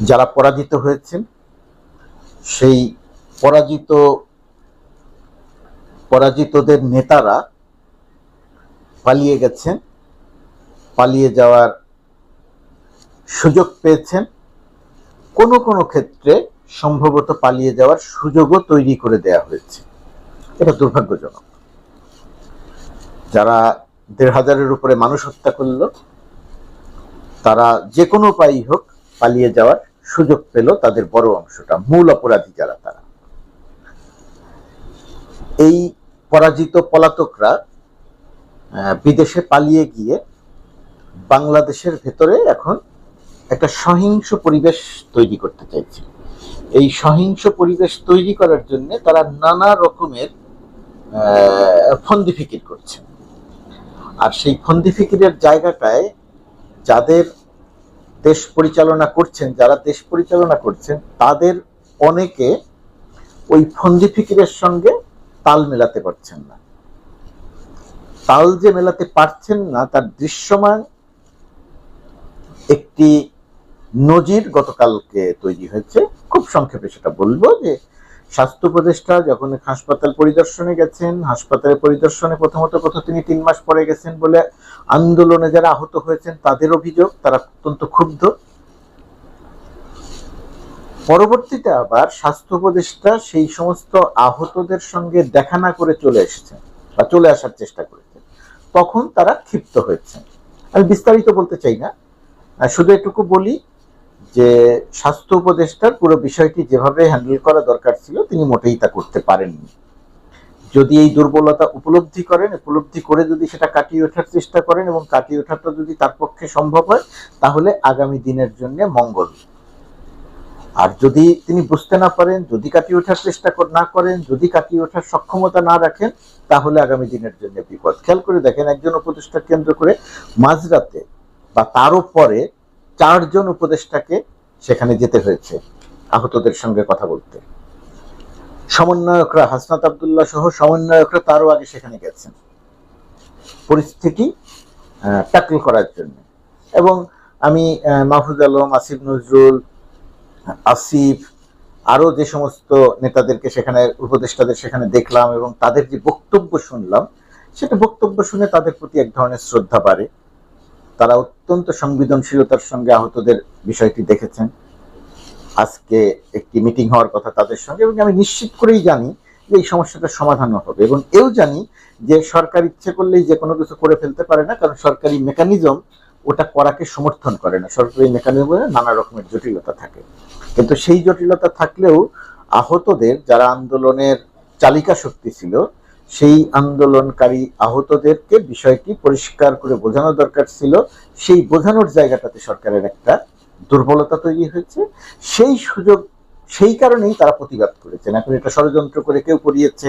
যারা পরাজিত হয়েছেন, সেই পরাজিত, পরাজিতদের নেতারা পালিয়ে গেছেন, পালিয়ে যাওয়ার সুযোগ পেয়েছেন। কোনো কোনো ক্ষেত্রে সম্ভবত পালিয়ে যাওয়ার সুযোগও তৈরি করে দেয়া হয়েছে। এটা দুর্ভাগ্যজনক। যারা দেড় হাজারের উপরে মানুষ হত্যা করল, তারা যে কোনো উপায়ই হোক পালিয়ে যাওয়ার সুযোগ পেল তাদের বড় অংশটা, মূল অপরাধী যারা তারা। এই পরাজিত পলাতকরা বিদেশে পালিয়ে গিয়ে বাংলাদেশের ভেতরে এখন একটা সহিংস পরিবেশ তৈরি করতে চাইছে। এই সহিংস পরিবেশ তৈরি করার জন্য তারা নানা রকমের ফন্দি ফিকির করছে। আর সেই ফন্দি ফিকিরের জায়গাটায় যাদের দেশ পরিচালনা করছেন, যারা দেশ পরিচালনা করছেন, তাদের অনেকে ওই ফন্দি ফিকিরের সঙ্গে তাল মেলাতে পারছেন না। তাল যে মেলাতে পারছেন না, তার দৃশ্যমান একটি নজির গতকালকে তৈরি হয়েছে। খুব সংক্ষেপে সেটা বলব যে, স্বাস্থ্য উপদেষ্টা যখন হাসপাতাল পরিদর্শনে গেছেন হাসপাতালে পরিদর্শনে প্রথমত কথা তিনি তিন মাস পরে গেছেন বলে আন্দোলনে যারা আহত হয়েছেন, তাদের অভিযোগ, তারা অত্যন্ত ক্ষুব্ধ। পরবর্তীতে আবার স্বাস্থ্য উপদেষ্টা সেই সমস্ত আহতদের সঙ্গে দেখা না করে চলে এসেছেন বা চলে আসার চেষ্টা করেছেন। তখন তারা ক্ষিপ্ত হয়েছেন। আমি বিস্তারিত বলতে চাই না। শুধু এটুকু বলি যে স্বাস্থ্য উপদেষ্টার পুরো বিষয়টি যেভাবে হ্যান্ডেল করা দরকার ছিল, তিনি মোটেই তা করতে পারেননি। যদি এই দুর্বলতা উপলব্ধি করেন, উপলব্ধি করে যদি সেটা কাটিয়ে ওঠার চেষ্টা করেন এবং কাটিয়ে ওঠাটা যদি তার পক্ষে সম্ভব হয়, তাহলে আগামী দিনের জন্য মঙ্গল। আর যদি তিনি বুঝতে না পারেন, যদি কাটিয়ে ওঠার চেষ্টা না করেন, যদি কাটিয়ে ওঠার সক্ষমতা না রাখেন, তাহলে আগামী দিনের জন্য বিপদ। খেয়াল করে দেখেন, একজন উপদেষ্টা কেন্দ্র করে মাঝরাতে বা তারও পরে চারজন উপদেষ্টাকে সেখানে যেতে হয়েছে, আহতদের সঙ্গে কথা বলতে। সমন্বয়করা হাসনাত আবদুল্লাহ সহ সমন্বয়করা তারও আগে সেখানে গেছেন। পরিস্থিতি ট্যাকল করার জন্য। এবং আমি মাহফুজ আলম, আসিফ নজরুল, আসিফ আরও যে সমস্ত নেতাদেরকে সেখানে, উপদেষ্টাদের সেখানে দেখলাম এবং তাদের যে বক্তব্য শুনলাম, সেটা বক্তব্য শুনে তাদের প্রতি এক ধরনের শ্রদ্ধা বাড়ে। তারা অত্যন্ত সংবেদনশীলতার সঙ্গে আহতদের বিষয়টি দেখেছেন। আজকে একটি মিটিং হওয়ার কথা তাদের সঙ্গে এবং আমি নিশ্চিত করেই জানি যে এই সমস্যাটার সমাধানও হবে এবং এও জানি যে সরকার ইচ্ছে করলেই যে কোনো কিছু করে ফেলতে পারে না, কারণ সরকারি মেকানিজম ওটা করাকে সমর্থন করে না। সরকারি মেকানিজমে নানা রকমের জটিলতা থাকে। কিন্তু সেই জটিলতা থাকলেও আহতদের যারা আন্দোলনের চালিকা শক্তি ছিল, সেই আন্দোলনকারী আহতদেরকে বিষয়টি পরিষ্কার করে বোঝানো দরকার ছিল। সেই বোঝানোর জায়গাটাতে সরকারের একটা দুর্বলতা তৈরি হয়েছে, সেই সুযোগ, সেই কারণেই তারা প্রতিবাদ করেছেন এখন এটা ষড়যন্ত্র করে কেউ করিয়েছে,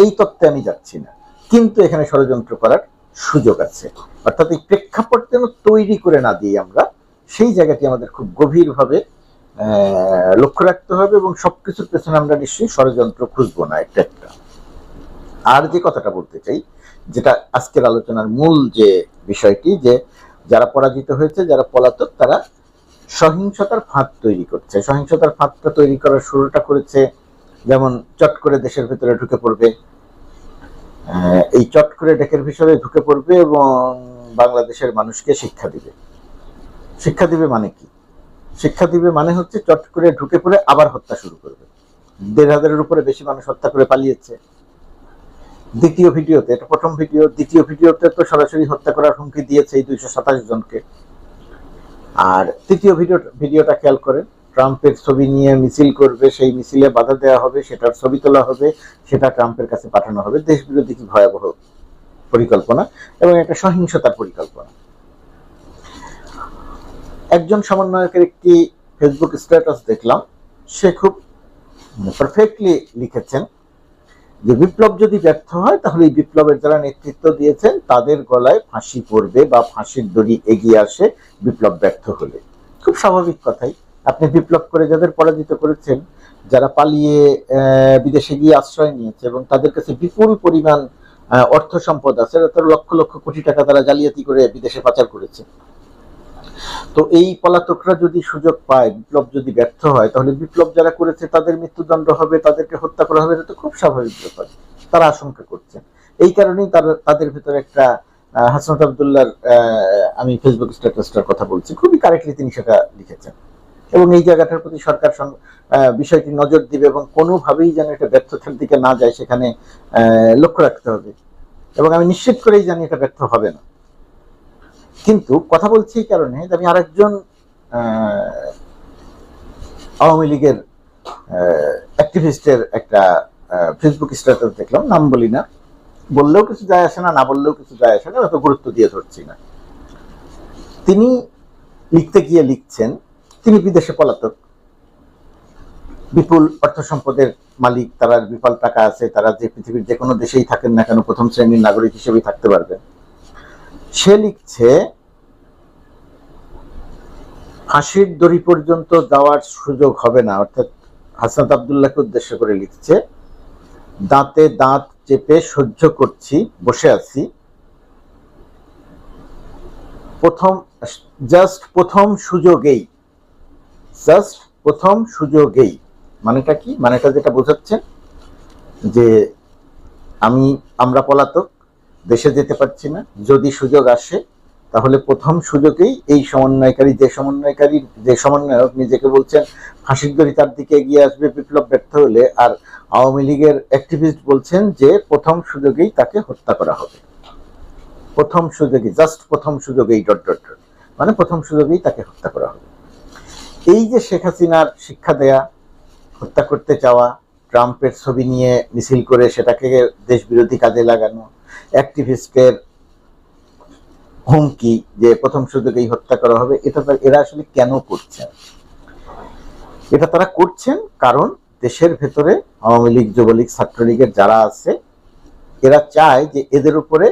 এই তত্ত্বে আমি যাচ্ছি না। কিন্তু এখানে ষড়যন্ত্র করার সুযোগ আছে। অর্থাৎ এই প্রেক্ষাপট যেন তৈরি করে না দিই আমরা, সেই জায়গাটি আমাদের খুব গভীরভাবে লক্ষ্য রাখতে হবে এবং সব কিছুর পেছনে আমরা নিশ্চয়ই ষড়যন্ত্র খুঁজবো না একটা একটা। আর যে কথাটা বলতে চাই, যেটা আজকের আলোচনার মূল যে বিষয়টি, যে যারা পরাজিত হয়েছে, যারা পলাতক, তারা সহিংসতার ফাঁদ তৈরি করছে। সহিংসতার ফাঁদটা তৈরি করার শুরুটা করেছে যেমন চট করে দেশের ভেতরে ঢুকে পড়বে। এই চট করে ডেকের ভিতরে ঢুকে পড়বে এবং বাংলাদেশের মানুষকে শিক্ষা দিবে। শিক্ষা দিবে মানে কি? শিক্ষা দিবে মানে হচ্ছে চট করে ঢুকে পড়ে আবার হত্যা শুরু করবে। দেড় হাজারের উপরে বেশি মানুষ হত্যা করে পালিয়েছে। দ্বিতীয় ভিডিওতে, এটা প্রথম ভিডিও, দ্বিতীয় ভিডিওতে তো সরাসরি হত্যা করার হুমকি দিয়েছে এই দুইশো সাতাশ জনকে। আর তৃতীয় ভিডিও ভিডিওটা খেয়াল করেন, ট্রাম্পের ছবি নিয়ে মিছিল করবে, সেই মিছিলে বাধা দেওয়া হবে, সেটার ছবি তোলা হবে, সেটা ট্রাম্পের কাছে পাঠানো হবে। দেশ বিরোধী কি ভয়াবহ পরিকল্পনা এবং একটা সহিংসতার পরিকল্পনা? একজন সমন্বয়কের একটি ফেসবুক স্ট্যাটাস দেখলাম, সে খুব পারফেক্টলি লিখেছেন যে বিপ্লব যদি ব্যর্থ হয়, তাহলে এই বিপ্লবের যারা নেতৃত্ব দিয়েছেন, তাদের গলায় ফাঁসি পড়বে বা ফাঁসির দড়ি এগিয়ে আসে বিপ্লব ব্যর্থ হলে। খুব স্বাভাবিক কথাই। আপনি বিপ্লব করে যাদের পরাজিত করেছেন, যারা পালিয়ে বিদেশে গিয়ে আশ্রয় নিয়েছে এবং তাদের কাছে বিপুল পরিমাণ অর্থ সম্পদ আছে, তারা লক্ষ লক্ষ কোটি টাকা তারা জালিয়াতি করে বিদেশে পাচার করেছে। তো এই পলাতকরা যদি সুযোগ পায় বিপ্লব যদি ব্যর্থ হয় তাহলে বিপ্লব যারা করেছে তাদের মৃত্যুদণ্ড হবে তাদেরকে হত্যা করা হবে এটা তো খুব স্বাভাবিক ব্যাপার। তারা আশঙ্কা করছেন এই কারণেই তার তাদের ভিতরে একটা হাসনাত আবদুল্লাহর আহ, আমি ফেসবুক স্ট্যাটাসটার কথা বলছি খুবই কারেক্টলি তিনি সেটা লিখেছেন। এবং এই জায়গাটার প্রতি সরকার বিষয়টি নজর দিবে এবং কোনোভাবেই যেন এটা ব্যর্থতার দিকে না যায় সেখানে লক্ষ্য রাখতে হবে। এবং আমি নিশ্চিত করেই জানি এটা ব্যর্থ হবে না। কিন্তু কথা বলছি এই কারণে আমি আরেকজন আওয়ামী লীগের অ্যাক্টিভিস্টের একটা ফেসবুক স্ট্যাটাস দেখলাম, নাম বলি না। বললেও কিছু যায় আসে না না বললেও কিছু যায় আসে না অত গুরুত্ব দিয়ে ধরছি না। তিনি লিখতে গিয়ে লিখছেন, তিনি বিদেশে পলাতক। বিপুল অর্থ সম্পদের মালিক তারা বিপুল টাকা আছে, তারা যে পৃথিবীর যে কোনো দেশেই থাকেন না কেন, প্রথম শ্রেণির নাগরিক হিসেবেই থাকতে পারবেন। সে লিখছে ফাঁসির দড়ি পর্যন্ত যাওয়ার সুযোগ হবে না, অর্থাৎ হাসনাত আবদুল্লাহকে উদ্দেশ্য করে লিখছে, দাঁতে দাঁত চেপে সহ্য করছি, বসে আছি। প্রথম জাস্ট প্রথম সুযোগেই জাস্ট প্রথম সুযোগেই, মানেটা কি? মানেটা যেটা বোঝাচ্ছে যে আমি আমরা পলাতক, দেশে যেতে পারছি না, যদি সুযোগ আসে তাহলে প্রথম সুযোগেই এই সমন্বয়কারী, যে সমন্বয়কারী, যে সমন্বয়ক নিজেকে বলছেন, ফাঁসির দড়ি তার দিকে এগিয়ে আসবে, বিপ্লব ব্যর্থ হলে, আর আওয়ামী লীগের অ্যাক্টিভিস্ট বলছেন যে প্রথম সুযোগেই তাকে হত্যা করা হবে। প্রথম সুযোগে জাস্ট প্রথম সুযোগেই ডট ডট ডট মানে প্রথম সুযোগেই তাকে হত্যা করা হবে। এই যে শেখ হাসিনার শিক্ষা দেয়া, হত্যা করতে চাওয়া, ট্রাম্পের ছবি নিয়ে মিছিল করে সেটাকে দেশ বিরোধী কাজে লাগানো অ্যাক্টিভিস্টের হুমকি যে প্রথম সুযোগেই হত্যা করা হবে, এটা এরা আসলে কেন করছেন এটা তারা করছেন কারণ দেশের ভেতরে আওয়ামী লীগ, যুবলীগ, ছাত্রলীগের যারা আছে, এরা চায় যে এদের উপরে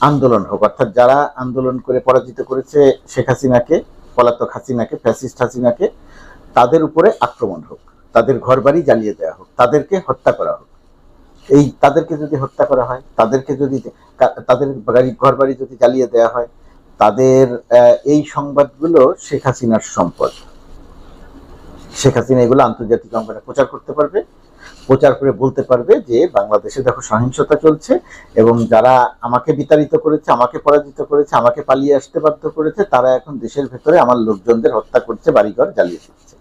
আন্দোলন হোক। অর্থাৎ যারা আন্দোলন করে পরাজিত করেছে শেখ হাসিনাকে, পলাতক হাসিনাকে, ফ্যাসিস্ট হাসিনাকে, তাদের উপরে আক্রমণ হোক, তাদের ঘরবাড়ি জ্বালিয়ে দেওয়া হোক, তাদেরকে হত্যা করা হোক। এই তাদেরকে যদি হত্যা করা হয়, তাদেরকে যদি তাদের বাড়ি, ঘরবাড়ি যদি জ্বালিয়ে দেওয়া হয়, তাদের এই সংবাদগুলো শেখ হাসিনার সম্পদ। শেখ হাসিনা এগুলো আন্তর্জাতিক অঙ্গনে প্রচার করতে পারবে। প্রচার করে বলতে পারবে যে, বাংলাদেশে দেখো সহিংসতা চলছে এবং যারা আমাকে বিতাড়িত করেছে, আমাকে পরাজিত করেছে, আমাকে পালিয়ে আসতে বাধ্য করেছে, তারা এখন দেশের ভেতরে আমার লোকজনদের হত্যা করছে, বাড়িঘর জ্বালিয়ে দিচ্ছে।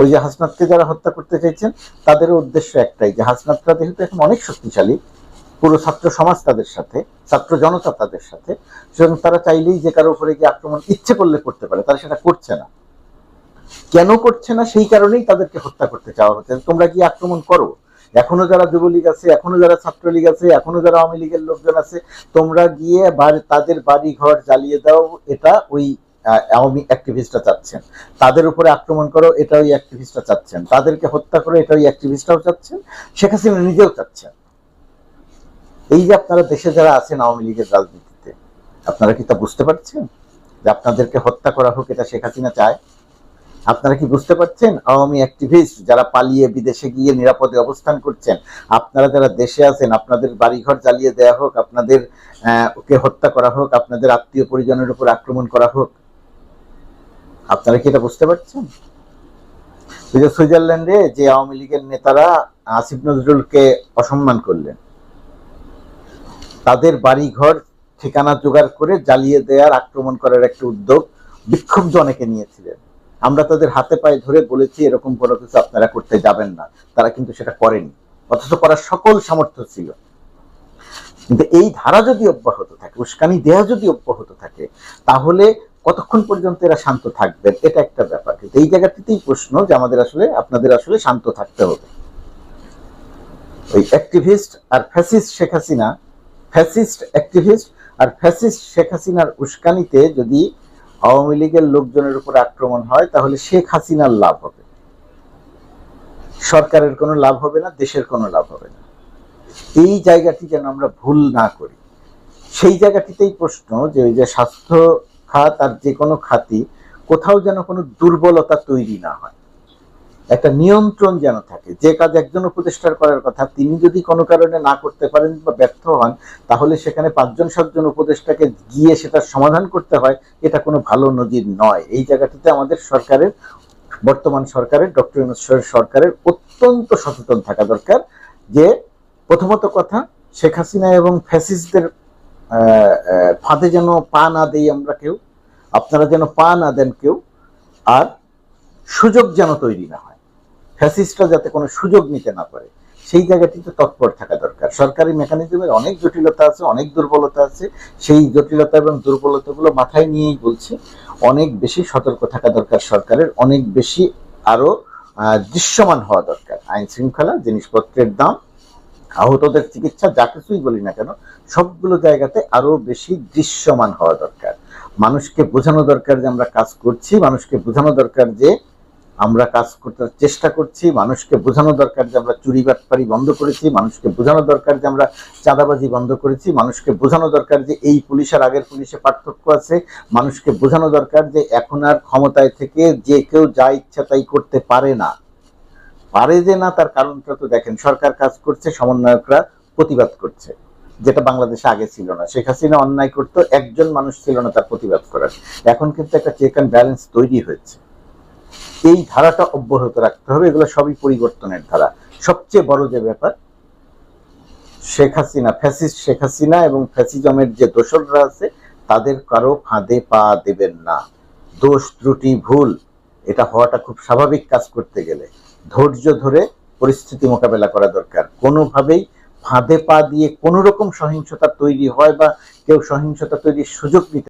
ওই যে হাসনাতকে যারা হত্যা করতে চাইছেন তাদের উদ্দেশ্য একটাই, যে হাসনাতরা যেহেতু এখন অনেক শক্তিশালী, পুরো ছাত্র সমাজ তাদের সাথে, ছাত্র জনতা তাদের সাথে, সুতরাং তারা চাইলেই যে কারও উপরে গিয়ে আক্রমণ ইচ্ছে করলে করতে পারে, তারা সেটা করছে না। কেন করছে না? সেই কারণেই তাদেরকে হত্যা করতে চাওয়া হচ্ছে। তোমরা কি আক্রমণ করো? এখনও যারা যুবলীগ আছে, এখনও যারা ছাত্রলীগ আছে, এখনও যারা আওয়ামী লীগের লোকজন আছে, তোমরা গিয়ে তাদের বাড়ি ঘর জ্বালিয়ে দাও, এটা ওই আওয়ামী অ্যাক্টিভিস্টরা চাচ্ছেন। তাদের উপরে আক্রমণ করো এটা ওই অ্যাক্টিভিস্টরা চাচ্ছেন। তাদেরকে হত্যা করো এটা ওই অ্যাক্টিভিস্টরাও চাচ্ছেন। শেখ হাসিনা নিজেও চাচ্ছেন। এই যে আপনারা দেশে যারা আছেন আওয়ামী লীগের রাজনীতিতে, আপনারা কি তা বুঝতে পারছেন? যে আপনাদেরকে হত্যা করা হোক, এটা শেখ হাসিনা চায়? আপনারা কি বুঝতে পারছেন? আওয়ামী অ্যাক্টিভিস্ট যারা পালিয়ে বিদেশে গিয়ে নিরাপদে অবস্থান করছেন, আপনারা যারা দেশে আছেন, আপনাদের বাড়িঘর জ্বালিয়ে দেওয়া হোক, আপনাদের ওকে হত্যা করা হোক, আপনাদের আত্মীয় পরিজনের উপর আক্রমণ করা হোক আপনারা কি এটা বুঝতে পারছেন? যে সুইজারল্যান্ডে যে আওয়ামী লীগের নেতারা আসিফ নজরুলকে অসম্মান করলেন, তাদের বাড়িঘর ঠিকানা জোগাড় করে জ্বালিয়ে দেওয়ার আক্রমণ করার একটা উদ্যোগ বিক্ষুব্ধ অনেকে নিয়েছিলেন। আমরা তাদের হাতে পায়ে ধরে বলেছি, এরকম কোনো কিছু আপনারা করতে যাবেন না। তারা কিন্তু সেটা করেনি, অথচ করার সকল সামর্থ্য ছিল। কিন্তু এই ধারা যদি অব্যাহত থাকে, উস্কানি দেয়া যদি অব্যাহত থাকে, তাহলে কতক্ষণ পর্যন্ত এরা শান্ত থাকবেন? এটা একটা ব্যাপার। কিন্তু এই জায়গাটিতেই প্রশ্ন যে আমাদের আসলে, আপনাদের আসলে শান্ত থাকতে হবে। ওই অ্যাক্টিভিস্ট আর fascist Sheikh Hasina fascist activist আর ফ্যাসিস্ট শেখ হাসিনার উস্কানিতে যদি আওয়ামী লীগের লোকজনের উপর আক্রমণ হয়, তাহলে শেখ হাসিনার লাভ হবে। সরকারের কোনো লাভ হবে না, দেশের কোনো লাভ হবে না। এই জায়গাটি যেন আমরা ভুল না করি। সেই জায়গাটিতেই প্রশ্ন যে ওই যে স্বাস্থ্য খাত আর যে কোনো খাতই কোথাও যেন কোনো দুর্বলতা তৈরি না হয়। একটা নিয়ন্ত্রণ যেন থাকে, যে কাজ একজন উপদেষ্টার করার কথা, তিনি যদি কোনো কারণে না করতে পারেন বা ব্যর্থ হন, তাহলে সেখানে পাঁচজন, সাতজন উপদেষ্টাকে গিয়ে সেটার সমাধান করতে হয়, এটা কোনো ভালো নজির নয়। এই জায়গাটিতে আমাদের সরকারের, বর্তমান সরকারের, ডক্টর ইউনূস সরকারের অত্যন্ত সচেতন থাকা দরকার যে প্রথমত কথা, শেখ হাসিনা এবং ফ্যাসিস্টদের ফাঁদে যেন পা না দেই আমরা কেউ আপনারা যেন পা না দেন কেউ আর সুযোগ যেন তৈরি না হয়। ফ্যাসিস্টরা যাতে কোনো সুযোগ নিতে না পারে সেই জায়গাটিতে তৎপর থাকা দরকার। সরকারি মেকানিজমের অনেক জটিলতা আছে অনেক দুর্বলতা আছে। সেই জটিলতা এবং দুর্বলতাগুলো মাথায় নিয়েই বলছে অনেক বেশি সতর্ক থাকা দরকার সরকারের অনেক বেশি আরও আহ, দৃশ্যমান হওয়া দরকার। আইন শৃঙ্খলা জিনিসপত্রের দাম আহতদের চিকিৎসা যা কিছুই বলি না কেন, সবগুলো জায়গাতে আরও বেশি দৃশ্যমান হওয়া দরকার। মানুষকে বোঝানো দরকার যে আমরা কাজ করছি, মানুষকে বোঝানো দরকার যে আমরা কাজ করতে চেষ্টা করছি, মানুষকে বোঝানো দরকার যে আমরা চুরি বাটপারি বন্ধ করেছি, মানুষকে বোঝানো দরকার যে আমরা চাঁদাবাজি বন্ধ করেছি, মানুষকে বোঝানো দরকার যে এই পুলিশ আর আগের পুলিশে পার্থক্য আছে, মানুষকে বোঝানো দরকার যে এখন আর ক্ষমতায় থেকে যে কেউ যা ইচ্ছা তাই করতে পারে না। পারে যে না, তার কারণটা তো দেখেন, সরকার কাজ করছে, সমন্বয়করা প্রতিবাদ করছে, যেটা বাংলাদেশে আগে ছিল না। শেখ হাসিনা অন্যায় করতো, একজন মানুষ ছিল না তার প্রতিবাদ করার। এখন কিন্তু একটা চেক অ্যান্ড ব্যালেন্স তৈরি হয়েছে। এই ধারাটা অব্যাহত রাখতে হবে, এগুলো সবই পরিবর্তনের ধারা। সবচেয়ে বড় যে ব্যাপার, শেখ হাসিনা, ফ্যাসিস্ট শেখ হাসিনা এবং ফ্যাসিজমের যে দোসররা আছে, তাদের কারও ফাঁদে পা দেবেন না। দোষ ত্রুটি ভুল, এটা হওয়াটা খুব স্বাভাবিক কাজ করতে গেলে। ধৈর্য ধরে পরিস্থিতি মোকাবেলা করা দরকার। কোনোভাবেই ফাঁদে পা দিয়ে কোনো রকম সহিংসতা তৈরি হয় বা কেউ সহিংসতা তৈরির সুযোগ নিতে